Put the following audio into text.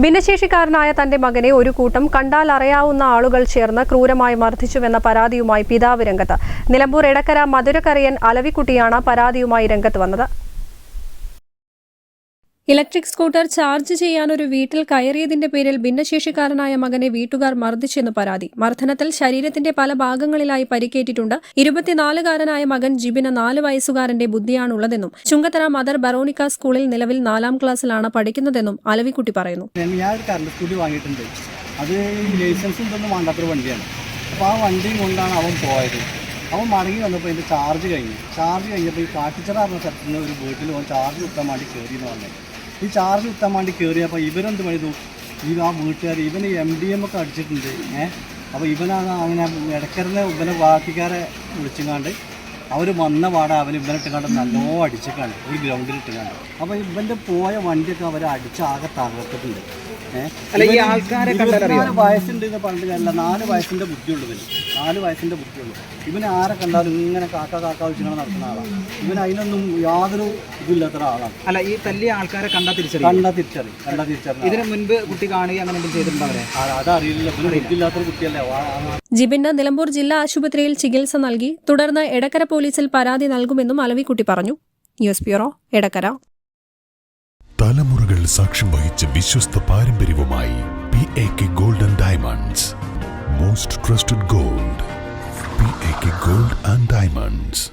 ഭിന്നശേഷിക്കാരനായ തന്റെ മകനെ ഒരു കൂട്ടം കണ്ടാൽ അറിയാവുന്ന ആളുകൾ ചേർന്ന് ക്രൂരമായി മർദ്ദിച്ചുവെന്ന പരാതിയുമായി പിതാവ് രംഗത്ത്. നിലമ്പൂർ എടക്കര മധുരക്കറിയൻ അലവിക്കുട്ടിയാണ് പരാതിയുമായി രംഗത്ത് വന്നത്. ഇലക്ട്രിക് സ്കൂട്ടർ ചാർജ് ചെയ്യാൻ ഒരു വീട്ടിൽ കയറിയതിന്റെ പേരിൽ ഭിന്നശേഷിക്കാരനായ മകനെ വീട്ടുകാർ മർദ്ദിച്ചെന്ന് പരാതി. മർദ്ദനത്തിൽ ശരീരത്തിന്റെ പല ഭാഗങ്ങളിലായി പരിക്കേറ്റിട്ടുണ്ട്. ഇരുപത്തിനാലുകാരനായ മകൻ ജിബിന് നാല് വയസ്സുകാരന്റെ ബുദ്ധിയാണുള്ളതെന്നും ചുങ്കത്തറ മദർ ബറോണിക്ക സ്കൂളിൽ നിലവിൽ നാലാം ക്ലാസ്സിലാണ് പഠിക്കുന്നതെന്നും അലവിക്കുട്ടി പറയുന്നു. ഞാൻ വാങ്ങിയിട്ടുണ്ട്. അത് ലൈസൻസ് ഉണ്ടെന്ന് വേണ്ടാത്തൊരു വണ്ടിയാണ്. അപ്പോൾ ആ വണ്ടിയും കൊണ്ടാണ് അവൻ പോയത്. അവൻ മടങ്ങി വന്നപ്പോൾ എന്റെ ചാർജ് കഴിഞ്ഞു. ചാർജ് കഴിഞ്ഞപ്പോൾ ഈ കാട്ടിച്ചറ പറഞ്ഞ സ്ഥലത്ത് നിന്ന് ഒരു വീട്ടിൽ അവൻ ചാർജ് കുത്താൻ വേണ്ടി കയറി എന്ന് പറഞ്ഞത് ഈ ചാർജ് കുത്താൻ വേണ്ടി കയറിയപ്പോൾ ഇവരെന്ത് പണിതു ഈ ആ വീട്ടുകാർ ഇവന് എം ഡി എം ഒക്കെ അടിച്ചിട്ടുണ്ട് ഏഹ് അപ്പോൾ ഇവനാണ് അങ്ങനെ ഇടക്കറിനെ ഇവനെ ബാക്കിക്കാരെ വിളിച്ചുങ്ങാണ്ട് അവർ വന്ന പാടെ അവൻ ഇവനിട്ട് ഇട്ടുകൊണ്ട് നല്ലോ അടിച്ചിട്ടാണ് ഒരു ഗ്രൗണ്ടിൽ ഇട്ടുകൊണ്ട് അപ്പോൾ ഇവന്റെ പോയ വണ്ടിയൊക്കെ അവരെ അടിച്ച് ആകെ തകർത്തിട്ടുണ്ട്? ഇരുപത്തിനാല് വയസ്സുണ്ട് എന്ന് പറഞ്ഞിട്ട് കാര്യമില്ല. നാല് വയസ്സിന്റെ ബുദ്ധിയുള്ളൂ ഇവന്. നാല് വയസ്സിന്റെ ബുദ്ധിയുള്ളൂ. ഇവനെ ആരെ കണ്ടാലും ഇങ്ങനെ കാക്ക കാക്ക വെച്ചിങ്ങനെ നടക്കുന്ന ആളാണ് ഇവൻ അതിനൊന്നും യാതൊരു ഇതില്ലാത്ത ആളാണ്. അല്ല ഈ തല്ലിയ ആൾക്കാരെ കണ്ടാ തിരിച്ചറിയും? കണ്ടാ തിരിച്ചറി കണ്ടാ തിരിച്ചറി ഇതിനു മുൻപ് കുട്ടി കാണുകയും അങ്ങനെ എന്തെങ്കിലും ചെയ്തിട്ടുണ്ടോ അവരെ? അതറിയില്ല. ഇവന് ബുദ്ധിയില്ലാത്തൊരു കുട്ടിയല്ലേ? ജിബിന് നിലമ്പൂർ ജില്ലാ ആശുപത്രിയിൽ ചികിത്സ നൽകി തുടർന്ന് എടക്കര പോലീസിൽ പരാതി നൽകുമെന്നും അലവിക്കുട്ടി പറഞ്ഞു. News bureau Edakkara. തലമുറകൾ സാക്ഷ്യം വഹിച്ച വിശ്വസ്ത പാരമ്പര്യവുമായി P A K golden diamonds most trusted gold P A K gold and diamonds